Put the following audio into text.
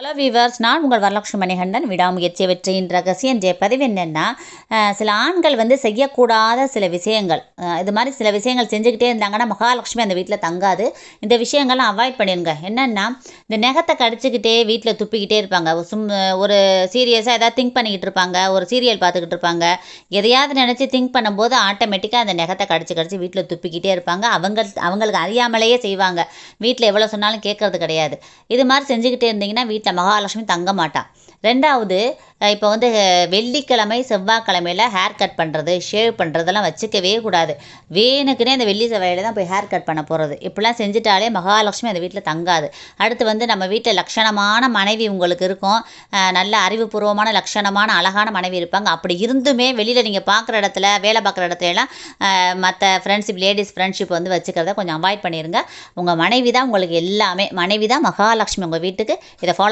Hello viewers நான் உங்கள் வரலட்சுமி மணிகண்டன். விடாமுயற்சி வெற்றியின் ரகசியம். என்ற பதிவு என்னென்னா சில ஆண்கள் வந்து செய்யக்கூடாத சில விஷயங்கள். இது மாதிரி சில விஷயங்கள் செஞ்சுக்கிட்டே இருந்தாங்கன்னா மகாலட்சுமி அந்த வீட்டில் தங்காது. இந்த விஷயங்கள்லாம் அவாய்ட் பண்ணிடுங்க என்னென்னா இந்த நெகத்தை கடிச்சிக்கிட்டே வீட்டில் துப்பிக்கிட்டே இருப்பாங்க. சும் ஒரு சீரியஸாக ஏதாவது திங்க் பண்ணிக்கிட்டு இருப்பாங்க. ஒரு சீரியல் பார்த்துக்கிட்டு இருப்பாங்க. எதையாவது நினச்சி திங்க் பண்ணும்போது ஆட்டோமேட்டிக்காக அந்த நெகத்தை கடிச்சு கடிச்சு வீட்டில் துப்பிக்கிட்டே இருப்பாங்க. அவங்க அவங்களுக்கு அறியாமலேயே செய்வாங்க. வீட்டில் எவ்வளோ சொன்னாலும் கேட்கறது கிடையாது. இது மாதிரி செஞ்சுக்கிட்டே இருந்தீங்கன்னா வீட்டில் மகாலட்சுமி தங்க மாட்டா. ரெண்டாவது இப்போ வந்து வெள்ளிக்கிழமை செவ்வாய்க்கிழமையில் ஹேர் கட் பண்ணுறது ஷேவ் பண்ணுறதெல்லாம் வச்சுக்கவே கூடாது. வேணுக்குனே அந்த வெள்ளி செவ்வாயில் தான் போய் ஹேர் கட் பண்ண போகிறது இப்படிலாம் செஞ்சுட்டாலே மகாலட்சுமி அந்த வீட்டில் தங்காது. அடுத்து வந்து நம்ம வீட்டில் லட்சணமான மனைவி உங்களுக்கு இருக்கும். நல்ல அறிவுபூர்வமான லட்சணமான அழகான மனைவி இருப்பாங்க. அப்படி இருந்துமே வெளியில் நீங்கள் பார்க்குற இடத்துல வேலை பார்க்குற இடத்துலலாம் மற்ற ஃப்ரெண்ட்ஷிப் லேடிஸ் ஃப்ரெண்ட்ஷிப் வந்து வச்சுக்கிறத கொஞ்சம் அவாய்ட் பண்ணிடுங்க உங்கள் மனைவி தான் உங்களுக்கு எல்லாமே மனைவி தான் மகாலட்சுமி உங்கள் வீட்டுக்கு. இதை ஃபாலோ